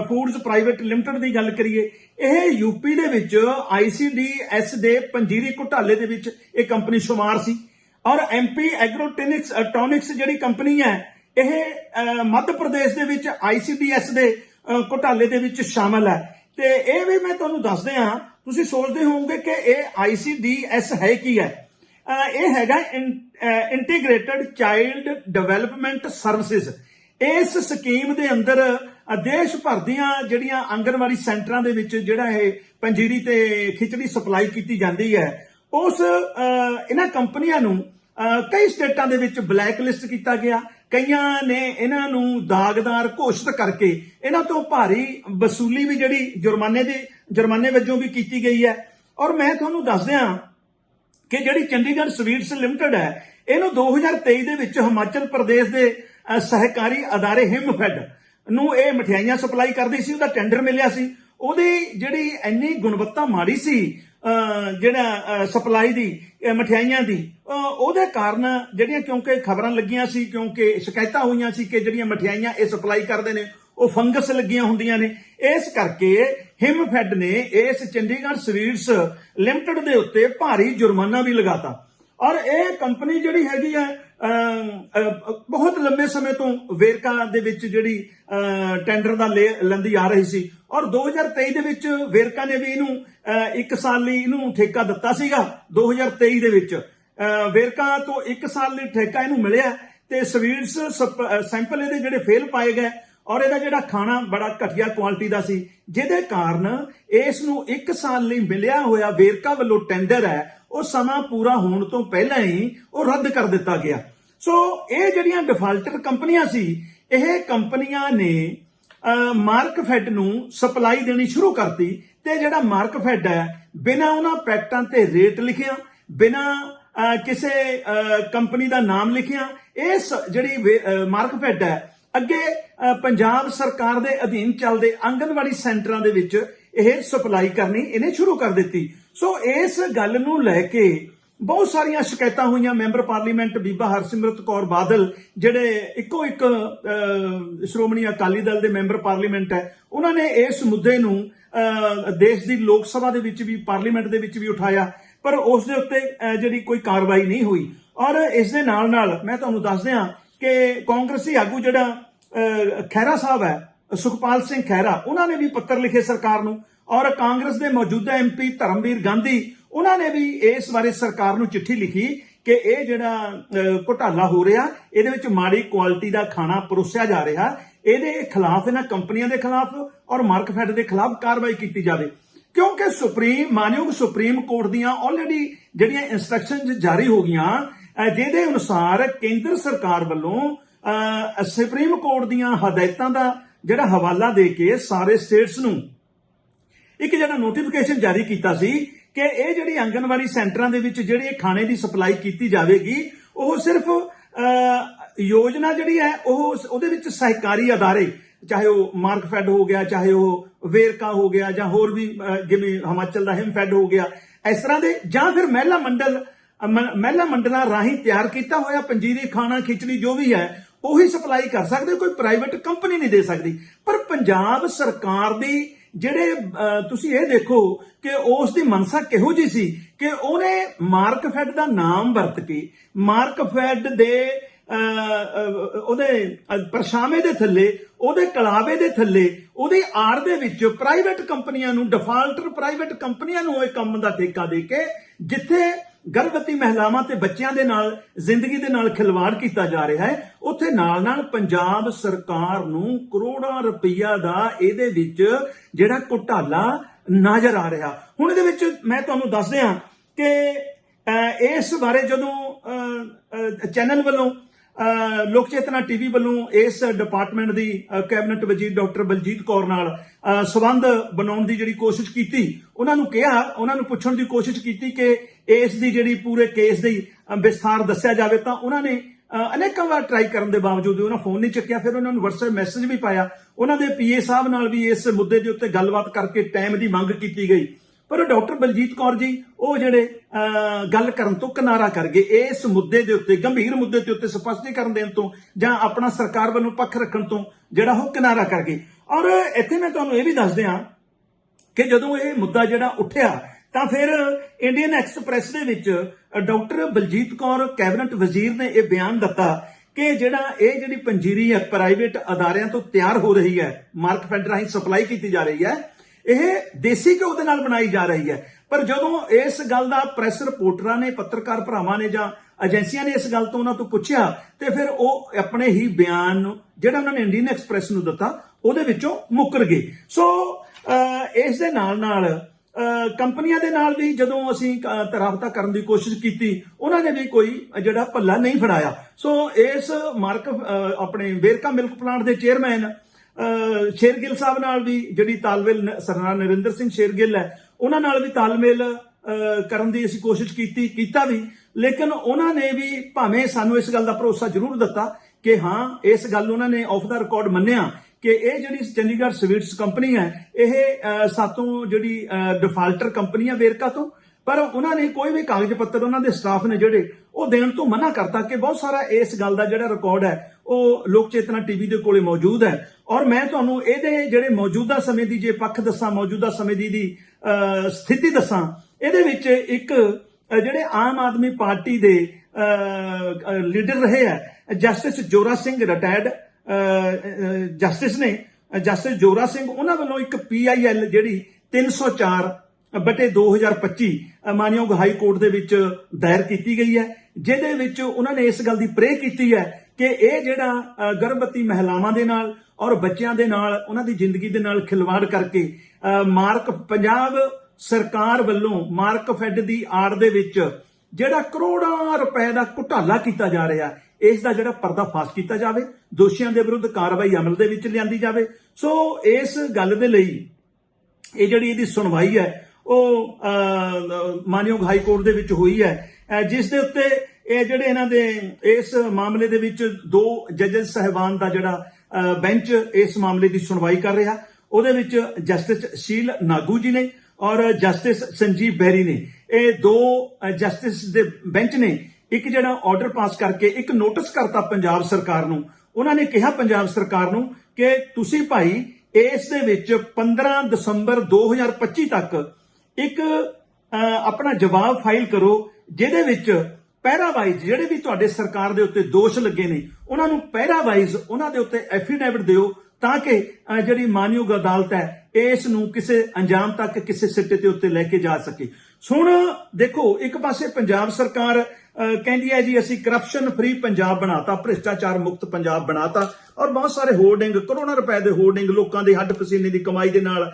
ਫੂਡਸ ਪ੍ਰਾਈਵੇਟ ਲਿਮਟਿਡ ਦੀ ਗੱਲ ਕਰੀਏ ਇਹ ਯੂਪੀ ਦੇ ਵਿੱਚ ਆਈਸੀਡੀਐਸ ਦੇ ਪੰਜੀਰੀ ਘੁਟਾਲੇ ਦੇ ਵਿੱਚ ਇਹ ਕੰਪਨੀ ਸ਼ੁਮਾਰ ਸੀ। ਔਰ ਐਮਪੀ ਐਗਰੋਟਿਨਿਕਸ ਟੌਨਿਕਸ ਜਿਹੜੀ ਕੰਪਨੀ ਹੈ ਇਹ ਮੱਧ ਪ੍ਰਦੇਸ਼ ਦੇ ਵਿੱਚ ਆਈਸੀਡੀਐਸ ਦੇ ਅਹ, ਘੁਟਾਲੇ ਦੇ ਵਿੱਚ ਸ਼ਾਮਲ ਹੈ। ਤੇ ਇਹ ਵੀ ਮੈਂ ਤੁਹਾਨੂੰ ਦੱਸਦੇ ਹਾਂ ਤੁਸੀਂ ਸੋਚਦੇ ਹੋਵੋਗੇ ਕਿ ਇਹ ਆਈਸੀਡੀਐਸ ਹੈ ਕੀ ਹੈ? ਇਹ ਹੈਗਾ ਇੰਟੀਗ੍ਰੇਟਡ ਚਾਈਲਡ ਡਿਵੈਲਪਮੈਂਟ ਸਰਵਿਸਿਜ਼ ਇਸ ਸਕੀਮ ਦੇ ਅੰਦਰ ਦੇਸ਼ ਭਰ ਦੀਆਂ ਜਿਹੜੀਆਂ ਆਂਗਨਵਾੜੀ ਸੈਂਟਰਾਂ ਦੇ ਵਿੱਚ ਜਿਹੜਾ ਇਹ ਪੰਜੀਰੀ ਤੇ ਖਿਚੜੀ ਸਪਲਾਈ ਕੀਤੀ ਜਾਂਦੀ ਹੈ, ਉਸ ਇਹਨਾਂ ਕੰਪਨੀਆਂ ਨੂੰ ਕਈ ਸਟੇਟਾਂ ਦੇ ਵਿੱਚ ਬਲੈਕ ਲਿਸਟ ਕੀਤਾ ਗਿਆ। ਕਈਆਂ ਨੇ ਇਹਨਾਂ ਨੂੰ ਦਾਗਦਾਰ ਘੋਸ਼ਿਤ ਕਰਕੇ ਇਹਨਾਂ ਤੋਂ ਭਾਰੀ ਵਸੂਲੀ ਵੀ ਜਿਹੜੀ ਜੁਰਮਾਨੇ ਦੇ, ਜੁਰਮਾਨੇ ਵਜੋਂ ਵੀ ਕੀਤੀ ਗਈ ਹੈ। ਔਰ ਮੈਂ ਤੁਹਾਨੂੰ ਦੱਸ ਦਿਆਂ ਕਿ ਜਿਹੜੀ ਚੰਡੀਗੜ੍ਹ ਸਵੀਟਸ ਲਿਮਟਿਡ ਹੈ, ਇਹਨੂੰ 2023 ਦੇ ਵਿੱਚ ਹਿਮਾਚਲ ਪ੍ਰਦੇਸ਼ ਦੇ ਸਹਿਕਾਰੀ ਅਦਾਰੇ ਹਿਮਫੈਡ ਨੂੰ ਇਹ ਮਠਿਆਈਆਂ ਸਪਲਾਈ ਕਰਦੀ ਸੀ, ਉਹਦਾ ਟੈਂਡਰ ਮਿਲਿਆ ਸੀ। ਉਹਦੀ ਜਿਹੜੀ ਇੰਨੀ ਗੁਣਵੱਤਾ ਮਾੜੀ ਸੀ ਜਿਹੜਾ ਸਪਲਾਈ ਦੀ ਮਠਿਆਈਆਂ ਦੀ ਉਹਦੇ ਕਾਰਨ ਜਿਹੜੀਆਂ ਕਿਉਂਕਿ ਖਬਰਾਂ ਲੱਗੀਆਂ ਸੀ, ਕਿਉਂਕਿ ਸ਼ਿਕਾਇਤਾਂ ਹੋਈਆਂ ਸੀ ਕਿ ਜਿਹੜੀਆਂ ਮਠਿਆਈਆਂ ਇਹ ਸਪਲਾਈ ਕਰਦੇ ਨੇ, ਉਹ ਫੰਗਸ ਲੱਗੀਆਂ ਹੁੰਦੀਆਂ ਨੇ। ਇਸ ਕਰਕੇ ਹਿਮਫੈਡ ਨੇ ਇਸ ਚੰਡੀਗੜ੍ਹ ਸਵੀਟਸ ਲਿਮਟਿਡ ਦੇ ਉੱਤੇ ਭਾਰੀ ਜੁਰਮਾਨਾ ਵੀ ਲਗਾਤਾ। ਔਰ ਇਹ ਕੰਪਨੀ ਜਿਹੜੀ ਹੈਗੀ ਹੈ ਬਹੁਤ ਲੰਬੇ ਸਮੇਂ ਤੋਂ ਵੇਰਕਾ ਦੇ ਵਿੱਚ ਜਿਹੜੀ ਟੈਂਡਰ ਦਾ ਲੈ ਲੰਦੀ ਆ ਰਹੀ ਸੀ। ਔਰ 2023 ਦੇ ਵਿੱਚ ਵੇਰਕਾ ਨੇ ਵੀ ਇਹਨੂੰ ਅਹ, ਇੱਕ ਸਾਲ ਲਈ ਇਹਨੂੰ ਠੇਕਾ ਦਿੱਤਾ ਸੀਗਾ 2023 ਦੇ ਵਿੱਚ। ਵੇਰਕਾ ਤੋਂ ਇੱਕ ਸਾਲ ਲਈ ਠੇਕਾ ਇਹਨੂੰ ਮਿਲਿਆ ਤੇ ਸਵੀਟਸ ਸਪ- ਸੈਂਪਲ ਇਹਦੇ ਜਿਹੜੇ ਫੇਲ ਪਾਏ ਗਏ। ਔਰ ਇਹਦਾ ਜਿਹੜਾ ਖਾਣਾ ਬੜਾ ਘਟੀਆ ਕੁਆਲਿਟੀ ਦਾ ਸੀ ਜਿਹਦੇ ਕਾਰਨ ਇਸ ਨੂੰ 1 ਸਾਲ ਲਈ ਮਿਲਿਆ ਹੋਇਆ ਵੇਰਕਾ ਵੱਲੋਂ ਟੈਂਡਰ ਹੈ ਉਹ ਸਮਾਂ ਪੂਰਾ ਹੋਣ ਤੋਂ ਪਹਿਲਾਂ ਹੀ ਉਹ ਰੱਦ ਕਰ ਦਿੱਤਾ ਗਿਆ। ਸੋ ਇਹ ਜਿਹੜੀਆਂ ਡਿਫਾਲਟਰ ਕੰਪਨੀਆਂ ਸੀ ਇਹ ਕੰਪਨੀਆਂ ਨੇ ਅਹ, ਮਾਰਕਫੈਡ ਨੂੰ ਸਪਲਾਈ ਦੇਣੀ ਸ਼ੁਰੂ ਕਰਤੀ ਤੇ ਜਿਹੜਾ ਮਾਰਕਫੈਡ ਹੈ ਬਿਨਾਂ ਉਹਨਾਂ ਪੈਕਟਾਂ ਤੇ ਰੇਟ ਲਿਖਿਆ ਬਿਨਾਂ ਕਿਸੇ ਕੰਪਨੀ ਦਾ ਨਾਮ ਲਿਖਿਆ ਇਸ ਜਿਹੜੀ ਵੇ- ਮਾਰਕਫੈਡ ਹੈ ਅੱਗੇ ਪੰਜਾਬ ਸਰਕਾਰ ਦੇ ਅਧੀਨ ਚੱਲਦੇ ਆਂਗਨਵਾੜੀ ਸੈਂਟਰਾਂ ਦੇ ਵਿੱਚ ਇਹ ਸਪਲਾਈ ਕਰਨੀ ਇਹਨੇ ਸ਼ੁਰੂ ਕਰ ਦਿੱਤੀ। ਸੋ ਇਸ ਗੱਲ ਨੂੰ ਲੈ ਕੇ ਬਹੁਤ ਸਾਰੀਆਂ ਸ਼ਿਕਾਇਤਾਂ ਹੋਈਆਂ। ਮੈਂਬਰ ਪਾਰਲੀਮੈਂਟ ਬੀਬਾ ਹਰਸਿਮਰਤ ਕੌਰ ਬਾਦਲ, ਜਿਹੜੇ ਇੱਕੋ ਇੱਕ ਸ਼੍ਰੋਮਣੀ ਅਕਾਲੀ ਦਲ ਦੇ ਮੈਂਬਰ ਪਾਰਲੀਮੈਂਟ ਹੈ, ਉਹਨਾਂ ਨੇ ਇਸ ਮੁੱਦੇ ਨੂੰ ਦੇਸ਼ ਦੀ ਲੋਕ ਸਭਾ ਦੇ ਵਿੱਚ ਵੀ, ਪਾਰਲੀਮੈਂਟ ਦੇ ਵਿੱਚ ਵੀ ਉਠਾਇਆ, ਪਰ ਉਸ ਦੇ ਉੱਤੇ ਜਿਹੜੀ ਕੋਈ ਕਾਰਵਾਈ ਨਹੀਂ ਹੋਈ। ਔਰ ਇਸ ਦੇ ਨਾਲ ਨਾਲ ਮੈਂ ਤੁਹਾਨੂੰ ਦੱਸ ਦਿਆਂ ਕਿ ਕਾਂਗਰਸੀ ਆਗੂ ਜਿਹੜਾ ਅਹ, ਖਹਿਰਾ ਸਾਹਿਬ ਹੈ ਸੁਖਪਾਲ ਸਿੰਘ ਖਹਿਰਾ ਉਹਨਾਂ ਨੇ ਵੀ ਪੱਤਰ ਲਿਖੇ ਸਰਕਾਰ ਨੂੰ। ਔਰ ਕਾਂਗਰਸ ਦੇ ਮੌਜੂਦਾ ਐਮਪੀ ਧਰਮਵੀਰ ਗਾਂਧੀ ਉਹਨਾਂ ਨੇ ਵੀ ਇਸ ਬਾਰੇ ਸਰਕਾਰ ਨੂੰ ਚਿੱਠੀ ਲਿਖੀ ਕਿ ਇਹ ਜਿਹੜਾ ਅਹ, ਘੁਟਾਲਾ ਹੋ ਰਿਹਾ ਇਹਦੇ ਵਿੱਚ ਮਾੜੀ ਕੁਆਲਿਟੀ ਦਾ ਖਾਣਾ ਪਰੋਸਿਆ ਜਾ ਰਿਹਾ। ਇਹਦੇ ਖਿਲਾਫ ਇਹਨਾਂ ਕੰਪਨੀਆਂ ਦੇ ਖਿਲਾਫ ਔਰ ਮਾਰਕਫੈਡ ਦੇ ਖਿਲਾਫ ਕਾਰਵਾਈ ਕੀਤੀ ਜਾਵੇ। ਕਿਉਂਕਿ ਸੁਪਰੀਮ ਮਾਨਯੋਗ ਸੁਪਰੀਮ ਕੋਰਟ ਦੀਆਂ ਆਲਰੇਡੀ ਜਿਹੜੀਆਂ ਇਨਸਟਰਕਸ਼ਨਸ ਜਾਰੀ ਹੋ ਗਈਆਂ ਜਿਹਦੇ ਅਨੁਸਾਰ ਕੇਂਦਰ ਸਰਕਾਰ ਵੱਲੋਂ ਸੁਪਰੀਮ ਕੋਰਟ ਦੀਆਂ ਹਦਾਇਤਾਂ ਦਾ ਜਿਹੜਾ ਹਵਾਲਾ ਦੇ ਕੇ ਸਾਰੇ ਸਟੇਟਸ ਨੂੰ ਇੱਕ ਜਿਹੜਾ ਨੋਟੀਫਿਕੇਸ਼ਨ ਜਾਰੀ ਕੀਤਾ ਸੀ ਕਿ ਇਹ ਜਿਹੜੀ ਆਂਗਨਵਾੜੀ ਸੈਂਟਰਾਂ ਦੇ ਵਿੱਚ ਜਿਹੜੀ ਇਹ ਖਾਣੇ ਦੀ ਸਪਲਾਈ ਕੀਤੀ ਜਾਵੇਗੀ, ਉਹ ਸਿਰਫ ਯੋਜਨਾ ਜਿਹੜੀ ਹੈ, ਉਹ ਉਹਦੇ ਵਿੱਚ ਸਹਿਕਾਰੀ ਅਦਾਰੇ, ਚਾਹੇ ਉਹ ਮਾਰਕਫੈਡ ਹੋ ਗਿਆ, ਚਾਹੇ ਉਹ ਵੇਰਕਾ ਹੋ ਗਿਆ ਜਾਂ ਹੋਰ ਵੀ ਜਿਵੇਂ ਹਿਮਾਚਲ ਦਾ ਹਿਮਫੈਡ ਹੋ ਗਿਆ, ਇਸ ਤਰ੍ਹਾਂ ਦੇ ਜਾਂ ਫਿਰ ਮਹਿਲਾ ਮੰਡਲ ਮਹਿਲਾ ਮੰਡਲਾਂ ਰਾਹੀਂ ਤਿਆਰ ਕੀਤਾ ਹੋਇਆ ਪੰਜੀਰੀ ਖਾਣਾ, ਖਿਚੜੀ ਜੋ ਵੀ ਹੈ, ਉਹੀ ਸਪਲਾਈ ਕਰ ਸਕਦੇ ਕੋਈ ਪ੍ਰਾਈਵੇਟ ਕੰਪਨੀ ਨਹੀਂ ਦੇ ਸਕਦੀ। ਪਰ ਪੰਜਾਬ ਸਰਕਾਰ ਦੀ ਜਿਹੜੇ ਤੁਸੀਂ ਇਹ ਦੇਖੋ ਕਿ ਉਸ ਦੀ ਮਨਸਾ ਕਿਹੋ ਜੀ ਸੀ ਕਿ ਉਹਨੇ ਮਾਰਕਫੈਡ ਦਾ ਨਾਮ ਵਰਤ ਕੇ ਮਾਰਕਫੈਡ ਦੇ ਉਹਦੇ ਪਰਛਾਵੇਂ ਦੇ ਥੱਲੇ, ਉਹਦੇ ਕਲਾਵੇ ਦੇ ਥੱਲੇ, ਉਹਦੀ ਆੜ ਦੇ ਵਿੱਚ ਪ੍ਰਾਈਵੇਟ ਕੰਪਨੀਆਂ ਨੂੰ ਡਿਫਾਲਟਰ ਪ੍ਰਾਈਵੇਟ ਕੰਪਨੀਆਂ ਨੂੰ ਇਹ ਕੰਮ ਦਾ ਠੇਕਾ ਦੇ ਕੇ, ਜਿੱਥੇ ਗਰਭਵਤੀ ਮਹਿਲਾਵਾਂ ਤੇ ਬੱਚਿਆਂ ਦੇ ਨਾਲ, ਜ਼ਿੰਦਗੀ ਦੇ ਨਾਲ ਖਿਲਵਾੜ ਕੀਤਾ ਜਾ ਰਿਹਾ ਹੈ। ਉੱਥੇ ਨਾਲ-ਨਾਲ ਪੰਜਾਬ ਸਰਕਾਰ ਨੂੰ ਕਰੋੜਾਂ ਰੁਪਈਆ ਦਾ ਇਹਦੇ ਵਿੱਚ ਜਿਹੜਾ ਘੁਟਾਲਾ ਨਜ਼ਰ ਆ ਰਿਹਾ। ਹੁਣ ਇਹਦੇ ਵਿੱਚ ਮੈਂ ਤੁਹਾਨੂੰ ਦੱਸ ਦਿਆਂ ਕਿ ਇਸ ਬਾਰੇ ਜਦੋਂ ਚੈਨਲ ਵੱਲੋਂ ਲੋਕ ਚੇਤਨਾ ਟੀਵੀ ਵੱਲੋਂ ਇਸ ਡਿਪਾਰਟਮੈਂਟ ਦੀ ਕੈਬਨਿਟ ਵਜ਼ੀਰ ਡਾਕਟਰ ਬਲਜੀਤ ਕੌਰ ਨਾਲ ਅਹ, ਸੰਬੰਧ ਬਣਾਉਣ ਦੀ ਜਿਹੜੀ ਕੋਸ਼ਿਸ਼ ਕੀਤੀ ਉਹਨਾਂ ਨੂੰ ਕਿਹਾ ਉਹਨਾਂ ਨੂੰ ਪੁੱਛਣ ਦੀ ਕੋਸ਼ਿਸ਼ ਕੀਤੀ ਕਿ ਇਸ ਦੀ ਜਿਹੜੀ ਪੂਰੇ ਕੇਸ ਦੀ ਵਿਸਥਾਰ ਦੱਸਿਆ ਜਾਵੇ ਤਾਂ ਉਹਨਾਂ ਨੇ ਅਨੇਕਾਂ ਵਾਰ ਟਰਾਈ ਕਰਨ ਦੇ ਬਾਵਜੂਦ ਉਹਨਾਂ ਫੋਨ ਨਹੀਂ ਚੱਕਿਆ ਫਿਰ ਉਹਨਾਂ ਨੂੰ WhatsApp ਮੈਸੇਜ ਵੀ ਪਾਇਆ। ਉਹਨਾਂ ਦੇ ਪੀਏ ਸਾਹਿਬ ਨਾਲ ਵੀ ਇਸ ਮੁੱਦੇ ਦੇ ਉੱਤੇ ਗੱਲਬਾਤ ਕਰਕੇ ਟਾਈਮ ਦੀ ਮੰਗ ਕੀਤੀ ਗਈ। ਪਰ ਡਾਕਟਰ ਬਲਜੀਤ ਕੌਰ ਜੀ, ਉਹ ਜਿਹੜੇ ਗੱਲ ਕਰਨ ਤੋਂ ਕਿਨਾਰਾ ਕਰ ਗਏ, ਇਸ ਮੁੱਦੇ ਦੇ ਉੱਤੇ, ਗੰਭੀਰ ਮੁੱਦੇ ਦੇ ਉੱਤੇ ਸਪਸ਼ਟੀਕਰਨ ਦੇਣ ਤੋਂ, ਜਾਂ ਆਪਣਾ ਸਰਕਾਰ ਵੱਲੋਂ ਪੱਖ ਰੱਖਣ ਤੋਂ ਜਿਹੜਾ ਉਹ ਕਿਨਾਰਾ ਕਰ ਗਏ। ਔਰ ਇੱਥੇ ਮੈਂ ਤੁਹਾਨੂੰ ਇਹ ਵੀ ਦੱਸ ਦਿਆਂ ਕਿ ਜਦੋਂ ਇਹ ਮੁੱਦਾ ਜਿਹੜਾ ਉੱਠਿਆ, ਤਾਂ ਫਿਰ ਇੰਡੀਅਨ ਐਕਸਪ੍ਰੈਸ ਦੇ ਵਿੱਚ ਡਾਕਟਰ ਬਲਜੀਤ ਕੌਰ, ਕੈਬਨਿਟ ਵਜ਼ੀਰ ਨੇ ਇਹ ਬਿਆਨ ਦਿੱਤਾ ਕਿ ਜਿਹੜਾ ਇਹ ਜਿਹੜੀ ਪੰਜੀਰੀ ਹੈ ਪ੍ਰਾਈਵੇਟ ਅਦਾਰਿਆਂ ਤੋਂ ਤਿਆਰ ਹੋ ਰਹੀ ਹੈ, ਮਾਰਕ ਫੈਡ ਰਾਹੀਂ ਸਪਲਾਈ ਕੀਤੀ ਜਾ ਰਹੀ ਹੈ ਇਹ ਦੇਸੀ ਘਿਓ ਦੇ ਨਾਲ ਬਣਾਈ ਜਾ ਰਹੀ ਹੈ। ਪਰ ਜਦੋਂ ਇਸ ਗੱਲ ਦਾ ਪ੍ਰੈਸ ਰਿਪੋਰਟਰਾਂ ਨੇ, ਪੱਤਰਕਾਰ ਭਰਾਵਾਂ ਨੇ ਜਾਂ ਏਜੰਸੀਆਂ ਨੇ ਇਸ ਗੱਲ ਤੋਂ ਉਹਨਾਂ ਤੋਂ ਪੁੱਛਿਆ, ਤੇ ਫਿਰ ਉਹ ਆਪਣੇ ਹੀ ਬਿਆਨ ਨੂੰ, ਜਿਹੜਾ ਉਹਨਾਂ ਨੇ ਇੰਡੀਅਨ ਐਕਸਪ੍ਰੈਸ ਨੂੰ ਦਿੱਤਾ, ਉਹਦੇ ਵਿੱਚੋਂ ਮੁੱਕਰ ਗਏ। ਸੋ ਇਸ ਦੇ ਨਾਲ ਨਾਲ ਕੰਪਨੀਆਂ ਦੇ ਨਾਲ ਵੀ ਜਦੋਂ ਅਸੀਂ ਤਰਾਬਤਾ ਕਰਨ ਦੀ ਕੋਸ਼ਿਸ਼ ਕੀਤੀ, ਉਹਨਾਂ ਨੇ ਵੀ ਕੋਈ ਜਿਹੜਾ ਪੱਲਾ ਨਹੀਂ ਫੜਾਇਆ। ਸੋ, ਇਸ ਮਾਰਕ ਆਪਣੇ ਵੇਰਕਾ ਮਿਲਕ ਪਲਾਂਟ ਦੇ ਚੇਅਰਮੈਨ ਸ਼ੇਰਗਿੱਲ ਸਾਹਿਬ ਨਾਲ ਵੀ ਜਿਹੜੀ ਤਾਲਮੇਲ ਸਰਦਾਰ ਨਰਿੰਦਰ ਸਿੰਘ ਸ਼ੇਰਗਿੱਲ ਹੈ ਉਹਨਾਂ ਨਾਲ ਵੀ ਤਾਲਮੇਲ ਕਰਨ ਦੀ ਅਸੀਂ ਕੋਸ਼ਿਸ਼ ਕੀਤੀ ਕੀਤਾ ਵੀ। ਲੇਕਿਨ ਉਹਨਾਂ ਨੇ ਵੀ ਭਾਵੇਂ ਸਾਨੂੰ ਇਸ ਗੱਲ ਦਾ ਭਰੋਸਾ ਜ਼ਰੂਰ ਦਿੱਤਾ ਕਿ ਹਾਂ ਇਸ ਗੱਲ ਉਹਨਾਂ ਨੇ ਆਫ ਦਾ ਰਿਕਾਰਡ ਮੰਨਿਆ ਕਿ ਇਹ ਜਿਹੜੀ ਚੰਡੀਗੜ੍ਹ ਸਵੀਟਸ ਕੰਪਨੀ ਹੈ ਇਹ ਅਹ, ਸਾਤੋਂ ਜਿਹੜੀ ਡਿਫਾਲਟਰ ਕੰਪਨੀ ਹੈ ਵੇਰਕਾ ਤੋਂ ਪਰ ਉਹਨਾਂ ਨੇ ਕੋਈ ਵੀ ਕਾਗਜ਼ ਪੱਤਰ ਉਹਨਾਂ ਦੇ ਸਟਾਫ ਨੇ ਜਿਹੜੇ ਉਹ ਦੇਣ ਤੋਂ ਮਨਾ ਕਰਤਾ ਕਿ ਬਹੁਤ ਸਾਰਾ ਇਸ ਗੱਲ ਦਾ ਜਿਹੜਾ ਰਿਕਾਰਡ ਹੈ ਉਹ ਲੋਕ ਚੇਤਨਾ ਟੀਵੀ ਦੇ ਕੋਲੇ ਮੌਜੂਦ ਹੈ। ਔਰ ਮੈਂ ਤੁਹਾਨੂੰ ਇਹਦੇ ਜਿਹੜੇ ਮੌਜੂਦਾ ਸਮੇਂ ਦੀ ਜੇ ਪੱਖ ਦੱਸਾਂ ਮੌਜੂਦਾ ਸਮੇਂ ਦੀ ਦੀ ਸਥਿਤੀ ਦੱਸਾਂ ਇਹਦੇ ਵਿੱਚ ਇੱਕ ਜਿਹੜੇ ਆਮ ਆਦਮੀ ਪਾਰਟੀ ਦੇ ਲੀਡਰ ਰਹੇ ਹੈ justice Jora Singh retired justice ਨੇ ਜਸਟਿਸ ਜੋਰਾ ਸਿੰਘ ਉਹਨਾਂ ਵੱਲੋਂ ਇੱਕ ਪੀਆਈਐਲ ਜਿਹੜੀ 304 ਬਟੇ 2025 ਅ, ਮਾਨਯੋਗ ਹਾਈ ਕੋਰਟ ਦੇ ਵਿੱਚ ਦਾਇਰ ਕੀਤੀ ਗਈ ਹੈ। ਜਿਹਦੇ ਵਿੱਚ ਉਹਨਾਂ ਨੇ ਇਸ ਗੱਲ ਦੀ ਪ੍ਰੇ ਕੀਤੀ ਹੈ ਕਿ ਇਹ ਜਿਹੜਾ ਗਰਭਵਤੀ ਮਹਿਲਾਵਾਂ ਦੇ ਨਾਲ ਔਰ ਬੱਚਿਆਂ ਦੇ ਨਾਲ ਉਹਨਾਂ ਦੀ ਜ਼ਿੰਦਗੀ ਦੇ ਨਾਲ ਖਿਲਵਾੜ ਕਰਕੇ ਮਾਰਕ ਪੰਜਾਬ ਸਰਕਾਰ ਵੱਲੋਂ ਮਾਰਕ ਫੈਡ ਦੀ ਆੜ ਦੇ ਵਿੱਚ ਜਿਹੜਾ ਕਰੋੜਾਂ ਰੁਪਏ ਦਾ ਘੁਟਾਲਾ ਕੀਤਾ ਜਾ ਰਿਹਾ, ਇਸ ਦਾ ਜਿਹੜਾ ਪਰਦਾਫਾਸ਼ ਕੀਤਾ ਜਾਵੇ, ਦੋਸ਼ੀਆਂ ਦੇ ਵਿਰੁੱਧ ਕਾਰਵਾਈ ਅਮਲ ਦੇ ਵਿੱਚ ਲਿਆਂਦੀ ਜਾਵੇ। ਸੋ ਇਸ ਗੱਲ ਦੇ ਲਈ ਇਹ ਜਿਹੜੀ ਇਹਦੀ ਸੁਣਵਾਈ ਹੈ, ਉਹ ਮਾਨਯੋਗ ਹਾਈ ਕੋਰਟ ਦੇ ਵਿੱਚ ਹੋਈ ਹੈ। ਜਿਸ ਦੇ ਉੱਤੇ ਇਹ ਜਿਹੜੇ ਇਹਨਾਂ ਦੇ, ਇਸ ਮਾਮਲੇ ਦੇ ਵਿੱਚ ਦੋ ਜੱਜਸ ਸਹਿਬਾਨ ਦਾ ਜਿਹੜਾ ਬੈਂਚ ਇਸ ਮਾਮਲੇ ਦੀ ਸੁਣਵਾਈ ਕਰ ਰਿਹਾ। ਉਹਦੇ ਵਿੱਚ ਜਸਟਿਸ ਸ਼ੀਲ ਨਾਗੂ ਜੀ ਨੇ ਔਰ ਜਸਟਿਸ ਸੰਜੀਵ ਬੈਰੀ ਨੇ। ਇਹ ਦੋ ਜਸਟਿਸ ਦੇ ਬੈਂਚ ਨੇ। ਇੱਕ ਜਿਹੜਾ ਆਰਡਰ ਪਾਸ ਕਰਕੇ ਇੱਕ ਨੋਟਿਸ ਕਰਤਾ ਪੰਜਾਬ ਸਰਕਾਰ ਨੂੰ। ਉਹਨਾਂ ਨੇ ਕਿਹਾ ਪੰਜਾਬ ਸਰਕਾਰ ਨੂੰ ਕਿ ਤੁਸੀਂ ਭਾਈ ਇਸ ਦੇ ਵਿੱਚ 15 ਦਸੰਬਰ 2025 ਤੱਕ ਇੱਕ ਆਪਣਾ ਜਵਾਬ ਫਾਈਲ ਕਰੋ ਜਿਹਦੇ ਵਿੱਚ ਪੈਰਾ ਵਾਈਜ਼ ਜਿਹੜੇ ਵੀ ਤੁਹਾਡੇ ਸਰਕਾਰ ਦੇ ਉੱਤੇ ਦੋਸ਼ ਲੱਗੇ ਨੇ, ਉਹਨਾਂ ਨੂੰ ਪੈਰਾ ਵਾਈਜ਼ ਉਹਨਾਂ ਦੇ ਉੱਤੇ ਐਫੀਡੇਵਿਟ ਦਿਓ ਤਾਂ ਕਿ ਜਿਹੜੀ ਮਾਨਯੋਗ ਅਦਾਲਤ ਹੈ, ਇਸ ਨੂੰ ਕਿਸੇ ਅੰਜਾਮ ਤੱਕ ਕਿਸੇ ਸਿੱਟੇ ਤੇ ਉੱਤੇ ਲੈ ਕੇ ਜਾ ਸਕੇ। ਹੁਣ ਦੇਖੋ, ਇੱਕ ਪਾਸੇ ਪੰਜਾਬ ਸਰਕਾਰ ਕਹਿੰਦੀ ਹੈ ਜੀ, ਅਸੀਂ ਕਰਪਸ਼ਨ ਫ੍ਰੀ ਪੰਜਾਬ ਬਣਾਤਾ, ਭ੍ਰਿਸ਼ਟਾਚਾਰ ਮੁਕਤ ਪੰਜਾਬ ਬਣਾਤਾ ਔਰ ਬਹੁਤ ਸਾਰੇ ਹੋਰਡਿੰਗ ਕਰੋੜਾਂ ਰੁਪਏ ਦੇ ਹੋਰਡਿੰਗ ਲੋਕਾਂ ਦੇ ਹੱਡ ਪਸੀਨੇ ਦੀ ਕਮਾਈ ਦੇ ਨਾਲ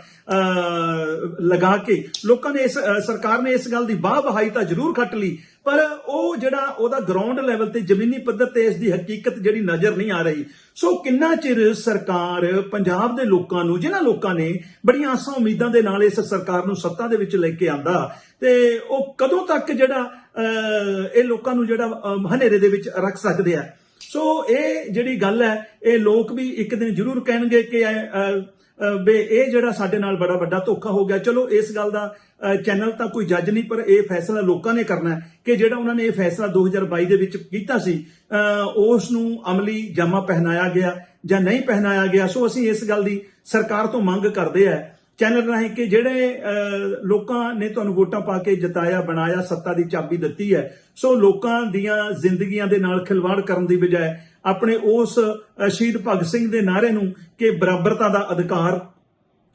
ਲਗਾ ਕੇ ਲੋਕਾਂ ਨੇ ਇਸ ਸਰਕਾਰ ਨੇ ਇਸ ਗੱਲ ਦੀ ਬਾਹ ਬਹਾਈ ਤਾਂ ਜ਼ਰੂਰ ਖੱਟ ਲਈ, ਪਰ ਉਹ ਜਿਹੜਾ ਉਹਦਾ ਗਰਾਊਂਡ ਲੈਵਲ ਤੇ ਜ਼ਮੀਨੀ ਪੱਧਰ ਤੇ ਇਸ ਦੀ ਹਕੀਕਤ ਜਿਹੜੀ ਨਜ਼ਰ ਨਹੀਂ ਆ ਰਹੀ, ਸੋ ਕਿੰਨਾ ਚਿਰ ਸਰਕਾਰ ਪੰਜਾਬ ਦੇ ਲੋਕਾਂ ਨੂੰ, ਜਿਨ੍ਹਾਂ ਲੋਕਾਂ ਨੇ ਬੜੀਆਂ ਆਸਾਂ ਉਮੀਦਾਂ ਦੇ ਨਾਲ ਇਸ ਸਰਕਾਰ ਨੂੰ ਸੱਤਾ ਦੇ ਵਿੱਚ ਲੈ ਕੇ ਆਂਦਾ, ਤੇ ਉਹ ਕਦੋਂ ਤੱਕ ਜਿਹੜਾ ਇਹ ਲੋਕਾਂ ਨੂੰ ਜਿਹੜਾ ਹਨੇਰੇ ਦੇ ਵਿੱਚ ਰੱਖ ਸਕਦੇ ਆ। ਸੋ ਇਹ ਜਿਹੜੀ ਗੱਲ ਹੈ, ਇਹ ਲੋਕ ਵੀ ਇੱਕ ਦਿਨ ਜ਼ਰੂਰ ਕਹਿਣਗੇ ਕਿ ਬੇ ਇਹ ਜਿਹੜਾ ਸਾਡੇ ਨਾਲ ਬੜਾ ਵੱਡਾ ਧੋਖਾ ਹੋ ਗਿਆ। ਚਲੋ, ਇਸ ਗੱਲ ਦਾ ਚੈਨਲ ਤਾਂ ਕੋਈ ਜੱਜ ਨਹੀਂ, ਪਰ ਇਹ ਫੈਸਲਾ ਲੋਕਾਂ ਨੇ ਕਰਨਾ ਹੈ ਕਿ ਜਿਹੜਾ ਉਹਨਾਂ ਨੇ ਇਹ ਫੈਸਲਾ 2022 ਦੇ ਵਿੱਚ ਕੀਤਾ ਸੀ ਉਸ ਨੂੰ ਅਮਲੀ ਜਾਮਾ ਪਹਿਨਾਇਆ ਗਿਆ ਜਾਂ ਨਹੀਂ ਪਹਿਨਾਇਆ ਗਿਆ। ਸੋ ਅਸੀਂ ਇਸ ਗੱਲ ਦੀ ਸਰਕਾਰ ਤੋਂ ਮੰਗ ਕਰਦੇ ਆ ਚੈਨਲ ਰਾਹੀਂ ਕਿ ਜਿਹੜੇ ਲੋਕਾਂ ਨੇ ਤੁਹਾਨੂੰ ਵੋਟਾਂ ਪਾ ਕੇ ਜਿਤਾਇਆ, ਬਣਾਇਆ, ਸੱਤਾ ਦੀ ਚਾਬੀ ਦਿੱਤੀ ਹੈ, ਸੋ ਲੋਕਾਂ ਦੀਆਂ ਜ਼ਿੰਦਗੀਆਂ ਦੇ ਨਾਲ ਖਿਲਵਾੜ ਕਰਨ ਦੀ ਬਜਾਏ ਆਪਣੇ ਉਸ ਸ਼ਹੀਦ ਭਗਤ ਸਿੰਘ ਦੇ ਨਾਅਰੇ ਨੂੰ ਕਿ ਬਰਾਬਰਤਾ ਦਾ ਅਧਿਕਾਰ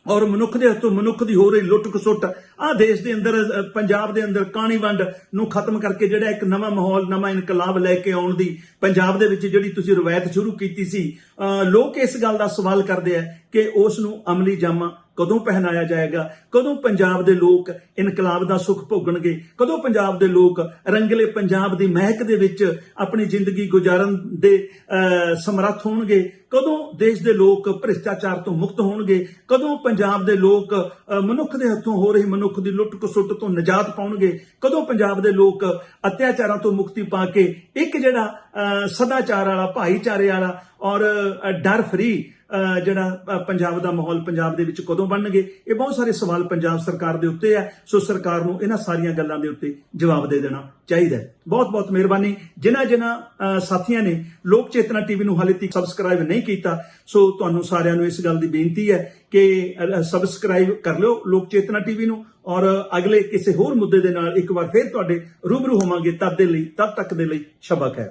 ਔਰ ਮਨੁੱਖ ਦੇ ਹੱਥੋਂ ਮਨੁੱਖ ਦੀ ਹੋ ਰਹੀ ਲੁੱਟ ਖਸੁੱਟ ਆ ਦੇਸ਼ ਦੇ ਅੰਦਰ ਪੰਜਾਬ ਦੇ ਅੰਦਰ ਕਾਣੀ ਵੰਡ ਨੂੰ ਖਤਮ ਕਰਕੇ ਜਿਹੜਾ ਇੱਕ ਨਵਾਂ ਮਾਹੌਲ, ਨਵਾਂ ਇਨਕਲਾਬ ਲੈ ਕੇ ਆਉਣ ਦੀ ਪੰਜਾਬ ਦੇ ਵਿੱਚ ਜਿਹੜੀ ਤੁਸੀਂ ਰਵਾਇਤ ਸ਼ੁਰੂ ਕੀਤੀ ਸੀ ਲੋਕ ਇਸ ਗੱਲ ਦਾ ਸਵਾਲ ਕਰਦੇ ਆ ਕਿ ਉਸ ਨੂੰ ਅਮਲੀ ਜਾਮਾ ਕਦੋਂ ਪਹਿਨਾਇਆ ਜਾਏਗਾ? ਕਦੋਂ ਪੰਜਾਬ ਦੇ ਲੋਕ ਇਨਕਲਾਬ ਦਾ ਸੁੱਖ ਭੋਗਣਗੇ? ਕਦੋਂ ਪੰਜਾਬ ਦੇ ਲੋਕ ਰੰਗਲੇ ਪੰਜਾਬ ਦੀ ਮਹਿਕ ਦੇ ਵਿੱਚ ਆਪਣੀ ਜ਼ਿੰਦਗੀ ਗੁਜ਼ਾਰਨ ਦੇ ਅ, ਸਮਰੱਥ ਹੋਣਗੇ? ਕਦੋਂ ਦੇਸ਼ ਦੇ ਲੋਕ ਭ੍ਰਿਸ਼ਟਾਚਾਰ ਤੋਂ ਮੁਕਤ ਹੋਣਗੇ? ਕਦੋਂ ਪੰਜਾਬ ਦੇ ਲੋਕ ਮਨੁੱਖ ਦੇ ਹੱਥੋਂ ਹੋ ਰਹੀ ਮਨੁੱਖ ਦੀ ਲੁੱਟ ਖਸੁੱਟ ਤੋਂ ਨਿਜਾਤ ਪਾਉਣਗੇ? ਕਦੋਂ ਪੰਜਾਬ ਦੇ ਲੋਕ ਅਤਿਆਚਾਰਾਂ ਤੋਂ ਮੁਕਤੀ ਪਾ ਕੇ ਇੱਕ ਜਿਹੜਾ ਸਦਾਚਾਰ ਵਾਲਾ, ਭਾਈਚਾਰੇ ਵਾਲਾ ਔਰ ਡਰ ਫਰੀ ਜਿਹੜਾ ਪੰਜਾਬ ਦਾ ਮਾਹੌਲ ਪੰਜਾਬ ਦੇ ਵਿੱਚ ਕਦੋਂ ਬਣਨਗੇ? ਇਹ ਬਹੁਤ ਸਾਰੇ ਸਵਾਲ ਪੰਜਾਬ ਸਰਕਾਰ ਦੇ ਉੱਤੇ ਹੈ। ਸੋ ਸਰਕਾਰ ਨੂੰ ਇਹਨਾਂ ਸਾਰੀਆਂ ਗੱਲਾਂ ਦੇ ਉੱਤੇ ਜਵਾਬ ਦੇ ਦੇਣਾ ਚਾਹੀਦਾ ਬਹੁਤ ਬਹੁਤ ਮਿਹਰਬਾਨੀ। ਜਿਨ੍ਹਾਂ ਜਿਨ੍ਹਾਂ ਸਾਥੀਆਂ ਨੇ ਲੋਕ ਚੇਤਨਾ ਟੀਵੀ ਨੂੰ ਹਾਲੇ ਤੱਕ ਸਬਸਕ੍ਰਾਈਬ ਨਹੀਂ ਨਹੀਂ ਕੀਤਾ। ਸੋ ਤੁਹਾਨੂੰ ਸਾਰਿਆਂ ਨੂੰ ਇਸ ਗੱਲ ਦੀ ਬੇਨਤੀ ਹੈ ਕਿ ਸਬਸਕ੍ਰਾਈਬ ਕਰ ਲਿਓ ਲੋਕ ਚੇਤਨਾ ਟੀਵੀ ਨੂੰ ਔਰ, ਅਗਲੇ ਕਿਸੇ ਹੋਰ ਮੁੱਦੇ ਦੇ ਨਾਲ ਇੱਕ ਵਾਰ ਫੇਰ ਤੁਹਾਡੇ ਰੂਬਰੂ ਹੋਵਾਂਗੇ। ਤਦ ਦੇ ਲਈ, ਤਦ ਤੱਕ ਦੇ ਲਈ ਸ਼ਬਕ ਹੈ।